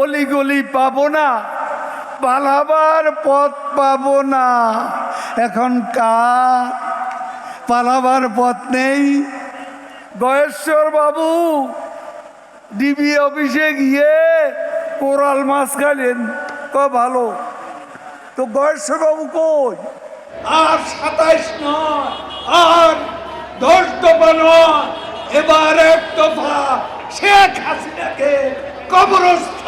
অলিগলি পাবো না, পালাবার পথ পাবো না। এখন কার পালাবার পথ নেই। গয়েশ্বর বাবু, ডিবি অফিসে গিয়ে কোরাল মাছ খাইলেন। ক, ভালো। তো গয়েশ্বর বাবু কই? আর সাতাইশ নয়, আর দশ দফা নয়, এবার এক দফা শেখ হাসিনাকে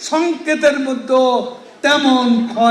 সংকেতের মধ্যে তেমন ক্ষয়